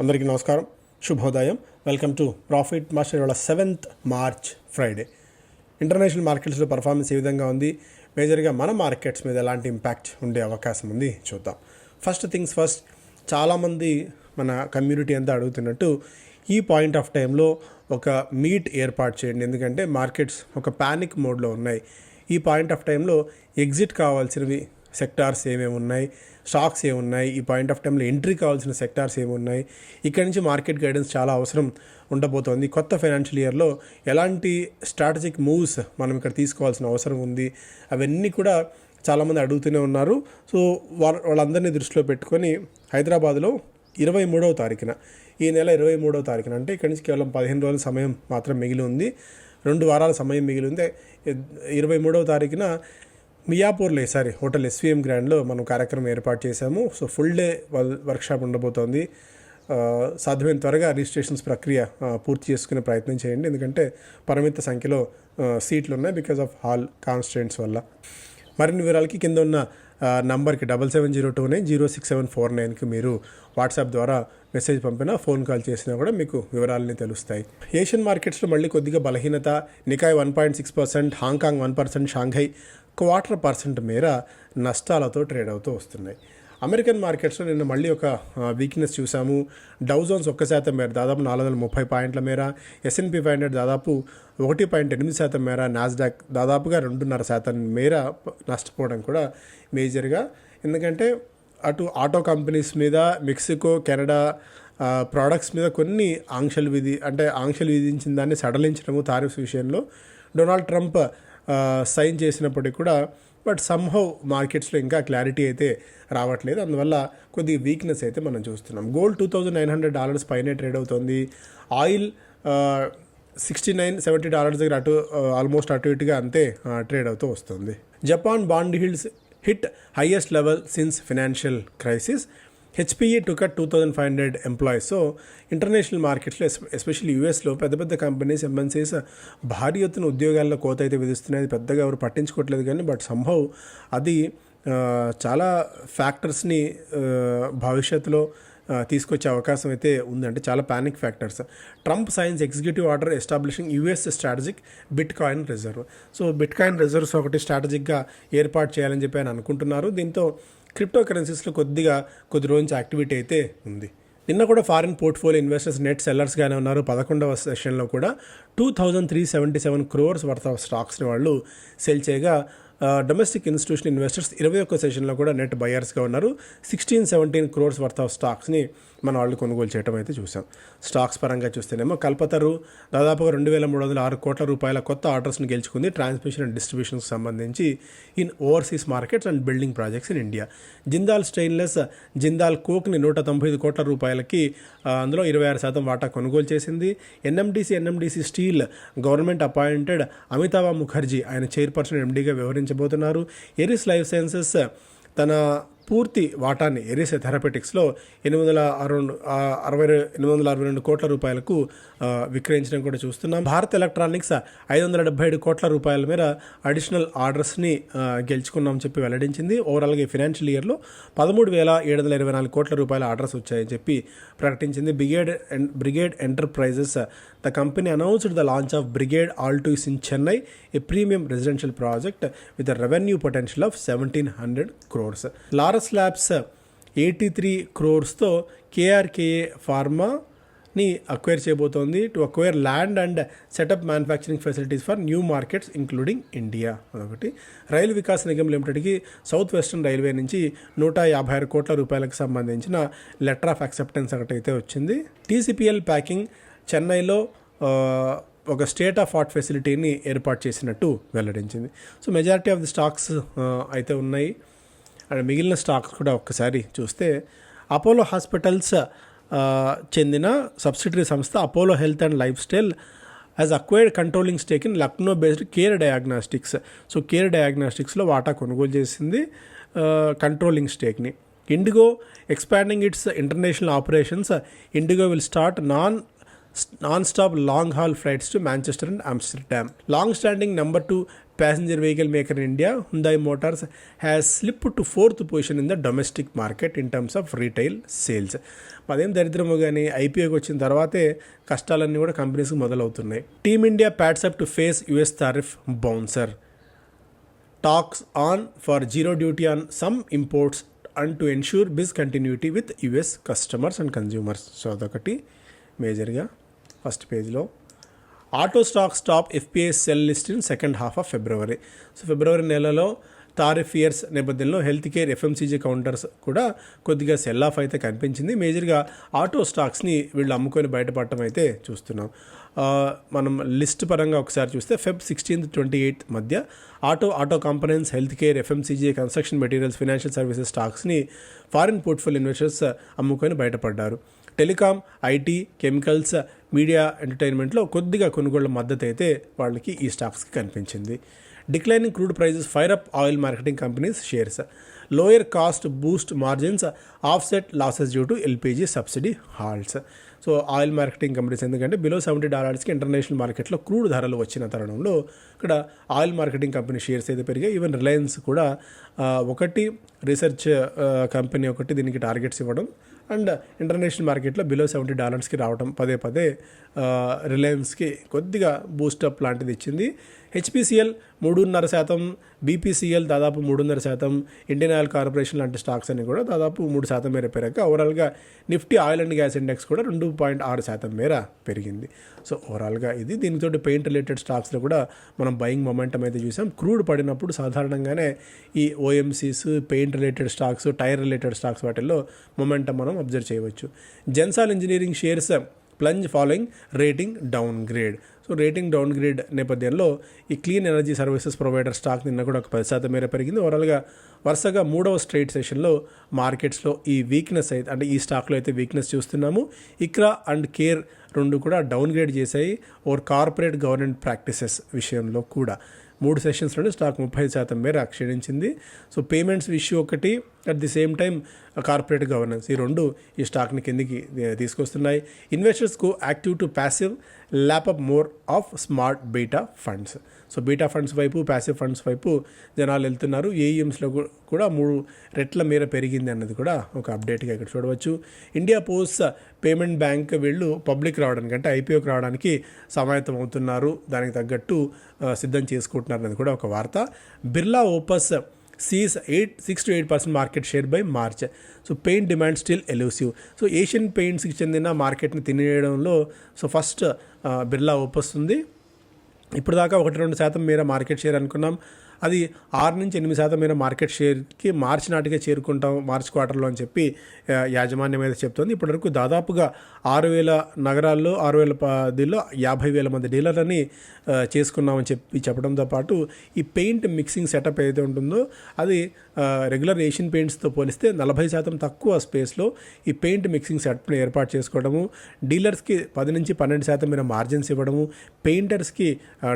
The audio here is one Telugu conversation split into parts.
అందరికీ నమస్కారం. శుభోదయం. వెల్కమ్ టు ప్రాఫిట్ మాస్టర్ ఇవాళ సెవెంత్ మార్చ్ ఫ్రైడే ఇంటర్నేషనల్ మార్కెట్స్లో పర్ఫార్మెన్స్ ఏ విధంగా ఉంది. మేజర్గా మన మార్కెట్స్ మీద ఎలాంటి ఇంపాక్ట్ ఉండే అవకాశం ఉంది చూద్దాం. ఫస్ట్ థింగ్స్ ఫస్ట్ చాలామంది మన కమ్యూనిటీ అంతా అడుగుతున్నట్టు ఈ పాయింట్ ఆఫ్ టైంలో ఒక మీట్ ఏర్పాటు చేయండి. ఎందుకంటే మార్కెట్స్ ఒక ప్యానిక్ మోడ్లో ఉన్నాయి. ఈ పాయింట్ ఆఫ్ టైంలో ఎగ్జిట్ కావాల్సినవి సెక్టార్స్ ఏమేమి ఉన్నాయి స్టాక్స్ ఏమున్నాయి ఈ పాయింట్ ఆఫ్ టైంలో ఎంట్రీ కావాల్సిన సెక్టార్స్ ఏమున్నాయి ఇక్కడి నుంచి మార్కెట్ గైడెన్స్ చాలా అవసరం ఉండబోతోంది. కొత్త ఫైనాన్షియల్ ఇయర్లో ఎలాంటి స్ట్రాటజిక్ మూవ్స్ మనం ఇక్కడ తీసుకోవాల్సిన అవసరం ఉంది అవన్నీ కూడా చాలామంది అడుగుతూనే ఉన్నారు. సో వాళ్ళ వాళ్ళందరినీ దృష్టిలో పెట్టుకొని హైదరాబాద్లో ఇరవై మూడవ తారీఖున ఈ నెల ఇరవై మూడవ తారీఖున అంటే ఇక్కడి నుంచి కేవలం పదిహేను రోజుల సమయం మాత్రం మిగిలి ఉంది. రెండు వారాల సమయం మిగిలి ఉంది. ఇరవై మూడవ తారీఖున మియాపూర్లో సారీ హోటల్ ఎస్విఎం గ్రాండ్లో మనం కార్యక్రమం ఏర్పాటు చేశాము. సో ఫుల్ డే వర్క్షాప్ ఉండబోతోంది. సాధ్యమైన త్వరగా రిజిస్ట్రేషన్స్ ప్రక్రియ పూర్తి చేసుకునే ప్రయత్నం చేయండి. ఎందుకంటే పరిమిత సంఖ్యలో సీట్లు ఉన్నాయి బికాజ్ ఆఫ్ హాల్ కాన్స్టెంట్స్ వల్ల. మరిన్ని వివరాలకి కింద ఉన్న నంబర్కి double seven zero two nine zero six seven four నైన్కి మీరు వాట్సాప్ ద్వారా మెసేజ్ పంపినా ఫోన్ కాల్ చేసినా కూడా మీకు వివరాలని తెలుస్తాయి. ఏషియన్ మార్కెట్స్లో మళ్ళీ కొద్దిగా బలహీనత. Nikkei one point six percent Hong Kong one percent Shanghai quarter percent మేర నష్టాలతో ట్రేడ్ అవుతూ వస్తున్నాయి. అమెరికన్ మార్కెట్స్లో నిన్న మళ్ళీ ఒక వీక్నెస్ చూసాము. డౌ జోన్స్ ఒక్క శాతం మేర దాదాపు నాలుగు వందల ముప్పై పాయింట్ల మేర. ఎస్ఎన్పి ఫైవ్ హండ్రెడ్ దాదాపు ఒకటి పాయింట్ ఎనిమిది శాతం మేర. నాస్డాక్ దాదాపుగా రెండున్నర శాతం మేర నష్టపోవడం కూడా మేజర్గా. ఎందుకంటే అటు ఆటో కంపెనీస్ మీద మెక్సికో కెనడా ప్రోడక్ట్స్ మీద కొన్ని ఆంక్షలు విధి అంటే ఆంక్షలు విధించిన దాన్ని సడలించడము తారీఫ్స్ విషయంలో డొనాల్డ్ ట్రంప్ సైన్ చేసినప్పటికీ కూడా బట్ సమ్హౌ మార్కెట్స్లో ఇంకా క్లారిటీ అయితే రావట్లేదు. అందువల్ల కొద్దిగా వీక్నెస్ అయితే మనం చూస్తున్నాం. Gold two thousand nine hundred dollars పైనే ట్రేడ్ అవుతుంది. Oil sixty nine seventy dollars దగ్గర అటు ఆల్మోస్ట్ అటు ఇటుగా అంతే ట్రేడ్ అవుతూ వస్తుంది. Japan bond yields hit highest level since financial crisis HPE to two thousand five hundred employees so international మార్కెట్స్లో ఎస్పెషల్లీ యూఎస్లో పెద్ద పెద్ద కంపెనీస్ ఎంఎన్సీస్ భారీ ఎత్తున ఉద్యోగాల్లో కోత అయితే విధిస్తున్నాయి. అది పెద్దగా ఎవరు పట్టించుకోవట్లేదు కానీ బట్ సంభవ్ అది చాలా ఫ్యాక్టర్స్ని భవిష్యత్తులో తీసుకొచ్చే అవకాశం అయితే ఉందంటే చాలా panic factors Trump signs executive order establishing US strategic bitcoin reserve so bitcoin reserves ఒకటి స్ట్రాటజిక్గా ఏర్పాటు చేయాలని చెప్పి ఆయన అనుకుంటున్నారు. దీంతో క్రిప్టో కరెన్సీస్లో కొద్దిగా కొద్ది రోజు నుంచి యాక్టివిటీ అయితే ఉంది. నిన్న కూడా ఫారిన్ పోర్ట్ఫోలియో ఇన్వెస్టర్స్ నెట్ సెల్లర్స్గానే ఉన్నారు. పదకొండవ సెషన్లో కూడా two thousand three seventy seven crores worth of స్టాక్స్ని వాళ్ళు సెల్ చేయగా డొమెస్టిక్ ఇన్స్టిట్యూషన్ ఇన్వెస్టర్స్ ఇరవై ఒక్క సెషన్లో కూడా నెట్ బయర్స్గా ఉన్నారు. Sixteen seventeen crores worth of స్టాక్స్ని మన వాళ్ళు కొనుగోలు చేయడం అయితే చూసాం. స్టాక్స్ పరంగా చూస్తేనేమో కల్పతరు దాదాపుగా రెండు వేల మూడు వందల ఆరు కోట్ల రూపాయల కొత్త ఆర్డర్స్ని గెలుచుకుంది ట్రాన్స్మిషన్ అండ్ డిస్ట్రిబ్యూషన్కి సంబంధించి in overseas markets and building projects in India Jindal stainless Jindal కోక్ని నూట తొంభై ఐదు కోట్ల రూపాయలకి అందులో ఇరవై ఆరు శాతం వాటా కొనుగోలు చేసింది. NMDC NMDC steel government appointed Amitava Mukherjee. ఆయన చైర్పర్సన్ ఎండీగా వ్యవహరించారు. వ్యవహరించబోతున్నారు ఎరిస్ లైఫ్ సైన్సెస్ తన పూర్తి వాటాన్ని ఎరేసే థెరపెటిక్స్లో ఎనిమిది వందల అరవై అరవై ఎనిమిది వందల అరవై రెండు కోట్ల రూపాయలకు విక్రయించడం కూడా చూస్తున్నాం. భారత్ ఎలక్ట్రానిక్స్ ఐదు వందల డెబ్బై ఏడు కోట్ల రూపాయల మేర అడిషనల్ ఆర్డర్స్ని గెలుచుకున్నామని చెప్పి వెల్లడించింది. ఓవరాల్గా ఈ ఫినాన్షియల్ ఇయర్లో పదమూడు వేల ఏడు వందల ఇరవై నాలుగు కోట్ల రూపాయల ఆర్డర్స్ వచ్చాయని చెప్పి ప్రకటించింది. Brigade Brigade enterprises the company announced the launch of Brigade Altus in Chennai a premium residential project with revenue potential of seventeen hundred crores. Laurus labs eighty three క్రోర్స్తో KRKA pharma ని అక్వైర్ చేయబోతోంది to acquire land and set up manufacturing facilities for new markets including India. అదొకటి. రైలు వికాస్ నిగమ్ లిమిటెడ్కి సౌత్ వెస్టర్న్ రైల్వే నుంచి నూట యాభై ఆరు కోట్ల రూపాయలకు సంబంధించిన లెటర్ ఆఫ్ ఒకటి ఒకటైతే వచ్చింది. టీసీపీఎల్ ప్యాకింగ్ చెన్నైలో ఒక స్టేట్ ఆఫ్ ఆర్ట్ ఫెసిలిటీని ఏర్పాటు చేసినట్టు వెల్లడించింది. So majority of the stocks అయితే ఉన్నాయి. అండ్ మిగిలిన స్టాక్స్ కూడా ఒక్కసారి చూస్తే అపోలో హాస్పిటల్స్ చెందిన సబ్సిడరీ సంస్థ Apollo health and lifestyle has acquired controlling stake in Lucknow based care diagnostics so care డయాగ్నాస్టిక్స్లో వాటా కొనుగోలు చేసింది controlling స్టేక్ని IndiGo expanding its international operations IndiGo will start non non stop long haul flights to Manchester and Amsterdam long standing number two passenger vehicle maker in India, Hyundai Motors has slipped to fourth position in the domestic market in terms of retail sales. అదేం దరిద్రము కానీ ఐపీఓకి వచ్చిన తర్వాతే కష్టాలన్నీ కూడా కంపెనీస్కి మొదలవుతున్నాయి. Team India pads up to face US tariff bouncer talks on for zero duty on some imports and to ensure biz continuity with US customers and consumers so అదొకటి మేజర్గా ఫస్ట్ పేజ్లో auto stocks top FPI sell list in second half of February. So ఫిబ్రవరి నెలలో తారిఫ్ ఇయర్స్ నేపథ్యంలో హెల్త్ కేర్ ఎఫ్ఎంసీజీ కౌంటర్స్ కూడా కొద్దిగా సెల్ ఆఫ్ అయితే కనిపించింది. మేజర్గా ఆటో స్టాక్స్ని వీళ్ళు అమ్ముకొని బయటపడటం అయితే చూస్తున్నాం. మనం లిస్ట్ పరంగా ఒకసారి చూస్తే ఫెబ్ సిక్స్టీన్త్ ట్వంటీ ఎయిత్ మధ్య auto auto companies health care FMCG construction materials financial services స్టాక్స్ని foreign portfolio investors అమ్ముకొని బయటపడ్డారు. టెలికాం ఐటీ కెమికల్స్ మీడియా ఎంటర్టైన్మెంట్లో కొద్దిగా కొనుగోళ్ళ మద్దతు అయితే వాళ్ళకి ఈ స్టాక్స్కి కనిపించింది. Declining crude prices fire up oil marketing companies shares. Lower cost boost margins offset losses due to LPG subsidy halts so oil marketing companies ఎందుకంటే బిలో సెవెంటీ డాలర్స్కి ఇంటర్నేషనల్ మార్కెట్లో క్రూడ్ ధరలు వచ్చిన తరుణంలో ఇక్కడ ఆయిల్ మార్కెటింగ్ కంపెనీ షేర్స్ అయితే పెరిగాయి. ఈవెన్ రిలయన్స్ కూడా ఒకటి రీసెర్చ్ కంపెనీ ఒకటి దీనికి టార్గెట్స్ ఇవ్వడం అండ్ ఇంటర్నేషనల్ మార్కెట్లో బిలో సెవెంటీ డాలర్స్కి రావడం పదే పదే రిలయన్స్కి కొద్దిగా బూస్టప్ లాంటిది ఇచ్చింది. హెచ్పిసిఎల్ మూడున్నర శాతం బీపీసీఎల్ దాదాపు మూడున్నర శాతం ఇండియన్ ఆయిల్ కార్పొరేషన్ లాంటి స్టాక్స్ అన్ని కూడా దాదాపు మూడు శాతం మేర పెరగ ఓవరాల్గా Nifty oil and gas index కూడా రెండు పాయింట్ ఆరు శాతం మేర పెరిగింది. సో ఓవరాల్గా ఇది దీనితో పెయింట్ రిలేటెడ్ స్టాక్స్లో కూడా మనం బయింగ్ మొమెంటం అయితే చూసాం. క్రూడ్ పడినప్పుడు సాధారణంగానే ఈ OMCs paint related stocks tyre related stocks వాటిల్లో మొమెంటం మనం అబ్జర్వ్ చేయవచ్చు. Gensol engineering shares plunge following rating downgrade so rating downgrade నేపథ్యంలో ఈ clean energy services provider stock నిన్న కూడా ఒక పది శాతం మేర పెరిగింది. ఓవరాల్గా వరుసగా మూడవ స్ట్రైట్ సెషన్లో మార్కెట్స్లో ఈ వీక్నెస్ అయితే అంటే ఈ స్టాక్లో అయితే వీక్నెస్ చూస్తున్నాము. ఇక్రా అండ్ కేర్ రెండు కూడా డౌన్ గ్రేడ్ చేశాయి. ఓర్ కార్పొరేట్ గవర్నెంట్ ప్రాక్టీసెస్ విషయంలో కూడా మూడు సెషన్స్లోనే స్టాక్ ముప్పై శాతం మేర క్షీణించింది. సో పేమెంట్స్ ఇష్యూ ఒకటి at the same time corporate governance ఈ రెండు ఈ స్టాక్ని కిందికి తీసుకొస్తున్నాయి. ఇన్వెస్టర్స్కు active to passive lap up more of smart beta funds so beta funds వైపు ప్యాసివ్ ఫండ్స్ వైపు జనాలు వెళ్తున్నారు. ఏఈఎమ్స్లో కూడా మూడు రెట్ల మేర పెరిగింది అన్నది కూడా ఒక అప్డేట్గా ఇక్కడ చూడవచ్చు. ఇండియా పోస్ట్ పేమెంట్ బ్యాంక్ వీళ్ళు పబ్లిక్ రావడానికి అంటే ఐపీఓకి రావడానికి సమాయత్తం అవుతున్నారు. దానికి తగ్గట్టు సిద్ధం చేసుకుంటున్నారు అన్నది కూడా ఒక వార్త. Birla Opus sees eight six to eight percent market share by March so paint demand still elusive so Asian పెయింట్స్కి చెందిన మార్కెట్ని తినేయడంలో so first uh, Birla Opus ఇప్పుడు దాకా ఒకటి రెండు శాతం మేర మార్కెట్ షేర్ అనుకున్నాం. అది ఆరు నుంచి ఎనిమిది శాతం మేర మార్కెట్ షేర్కి మార్చి నాటికే చేరుకుంటాం మార్చ్ క్వార్టర్లో అని చెప్పి యాజమాన్యం అయితే చెప్తోంది. ఇప్పటివరకు దాదాపుగా ఆరు వేల నగరాల్లో ఆరు వేల పదిలో యాభై వేల మంది డీలర్లని చేసుకున్నామని చెప్పి చెప్పడంతో పాటు ఈ పెయింట్ మిక్సింగ్ సెటప్ ఏదైతే ఉంటుందో అది రెగ్యులర్ ఏషియన్ పెయింట్స్తో పోలిస్తే నలభై శాతం తక్కువ స్పేస్లో ఈ పెయింట్ మిక్సింగ్ సెటప్ని ఏర్పాటు చేసుకోవడము డీలర్స్కి పది నుంచి పన్నెండు శాతం మీద మార్జిన్స్ ఇవ్వడము పెయింటర్స్కి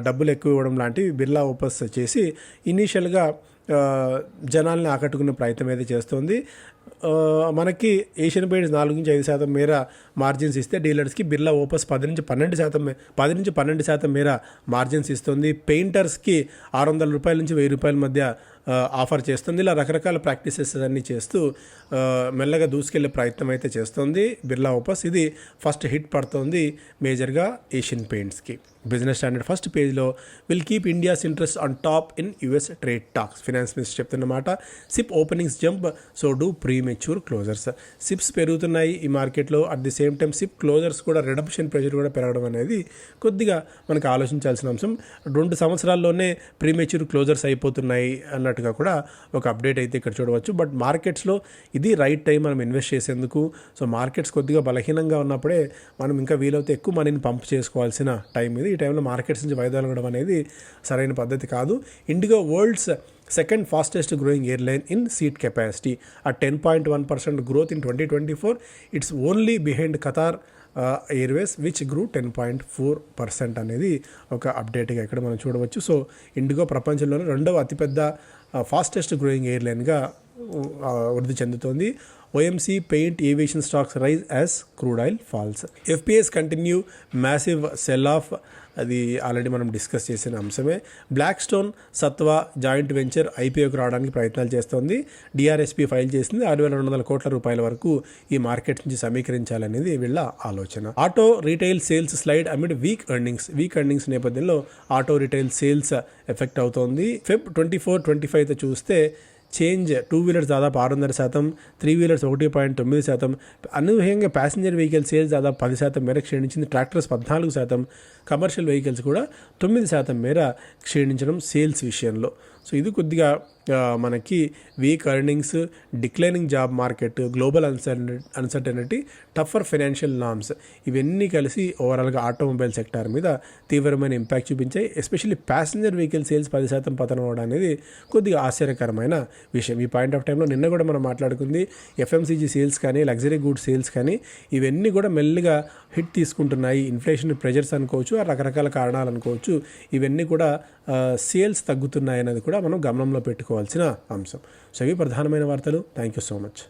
డబ్బులు ఎక్కువ ఇవ్వడం లాంటివి బిర్లా ఓపస్ చేసి ఇనీషియల్గా జనాల్ని ఆకట్టుకునే ప్రయత్నం అయితే చేస్తుంది. మనకి ఏషియన్ పెయింట్స్ నాలుగు నుంచి ఐదు శాతం మేర మార్జిన్స్ ఇస్తే డీలర్స్కి బిర్లా ఓపస్ పది నుంచి పన్నెండు శాతం పది నుంచి పన్నెండు శాతం మేర మార్జిన్స్ ఇస్తుంది. పెయింటర్స్కి ఆరు వందల రూపాయల నుంచి వెయ్యి రూపాయల మధ్య ఆఫర్ చేస్తుంది. ఇలా రకరకాల ప్రాక్టీసెస్ అన్నీ చేస్తూ మెల్లగా దూసుకెళ్ళే ప్రయత్నం అయితే చేస్తుంది బిర్లా ఓపస్. ఇది ఫస్ట్ హిట్ పడుతోంది మేజర్గా ఏషియన్ పెయింట్స్కి. బిజినెస్ స్టాండర్డ్ ఫస్ట్ పేజ్లో will keep India's interest on top in US trade talks finance minister చెప్తున్నమాట. SIP openings jump so do premature closures SIPs పెరుగుతున్నాయి ఈ మార్కెట్లో. At the same time SIP closures కూడా రిడప్షన్ ప్రెషర్ కూడా పెరగడం అనేది కొద్దిగా మనకు ఆలోచించాల్సిన అంశం. రెండు సంవత్సరాల్లోనే ప్రీ మెచ్యూర్ క్లోజర్స్ అయిపోతున్నాయి అన్నట్టుగా కూడా ఒక అప్డేట్ అయితే ఇక్కడ చూడవచ్చు. బట్ మార్కెట్స్లో ఇది రైట్ టైం మనం ఇన్వెస్ట్ చేసేందుకు. సో మార్కెట్స్ కొద్దిగా బలహీనంగా ఉన్నప్పుడే మనం ఇంకా వీలైతే ఎక్కువ మనీని పంప్ చేసుకోవాల్సిన టైం ఇది. ఈ టైంలో మార్కెట్స్ నుంచి వైదొలగడం అనేది సరైన పద్ధతి కాదు. IndiGo world's second fastest growing airline in seat capacity ఆ ten point one percent growth in twenty twenty four it's only behind Qatar airways which grew ten point four percent అనేది ఒక అప్డేట్గా ఇక్కడ మనం చూడవచ్చు. సో ఇండిగో ప్రపంచంలోనే రెండవ అతిపెద్ద ఫాస్టెస్ట్ గ్రోయింగ్ ఎయిర్లైన్గా వృద్ధి చెందుతోంది. OMC paint aviation stocks rise as crude oil falls FPIs continue massive sell off అది ఆల్రెడీ మనం డిస్కస్ చేసిన అంశమే. Blackstone Sattva joint venture ఐపీఓకి రావడానికి ప్రయత్నాలు చేస్తోంది. డిఆర్ఎస్పీ ఫైల్ చేసింది. ఆరు వేల రెండు వందల కోట్ల రూపాయల వరకు ఈ మార్కెట్ నుంచి సమీకరించాలనేది వీళ్ళ ఆలోచన. Auto retail sales slide amid weak earnings. Weak earnings నేపథ్యంలో ఆటో రీటైల్ సేల్స్ ఎఫెక్ట్ అవుతోంది. ఫిఫ్ ట్వంటీ ఫోర్ ట్వంటీ ఫైవ్తో చూస్తే చేంజ్ టూ వీలర్స్ దాదాపు ఆరున్నర శాతం త్రీ వీలర్స్ ఒకటి పాయింట్ తొమ్మిది శాతం. అనూహ్యంగా ప్యాసింజర్ వెహికల్ సేల్స్ దాదాపు పది శాతం మేర క్షీణించింది. ట్రాక్టర్స్ పద్నాలుగు శాతం కమర్షియల్ వెహికల్స్ కూడా తొమ్మిది శాతం మేర క్షీణించడం సేల్స్ విషయంలో. సో ఇది కొద్దిగా మనకి weak earnings declining job market global uncertain uncertainty tougher financial norms ఇవన్నీ కలిసి ఓవరాల్గా ఆటోమొబైల్ సెక్టార్ మీద తీవ్రమైన ఇంపాక్ట్ చూపించాయి. ఎస్పెషల్లీ ప్యాసింజర్ వెహికల్ సేల్స్ పది శాతం పతనం అవడం అనేది కొద్దిగా ఆశ్చర్యకరమైన విషయం. ఈ పాయింట్ ఆఫ్ టైంలో నిన్న కూడా మనం మాట్లాడుకుంది ఎఫ్ఎంసీజీ సేల్స్ కానీ లగ్జరీ గూడ్స్ సేల్స్ కానీ ఇవన్నీ కూడా మెల్లిగా హిట్ తీసుకుంటున్నాయి. ఇన్ఫ్లేషన్ ప్రెజర్స్ అనుకోవచ్చు ఆ రకరకాల కారణాలు అనుకోవచ్చు. ఇవన్నీ కూడా సేల్స్ తగ్గుతున్నాయి అనేది కూడా మనం గమనంలో పెట్టుకోవాల్సిన అంశం. సో ఇవి ప్రధానమైన వార్తలు. Thank you so much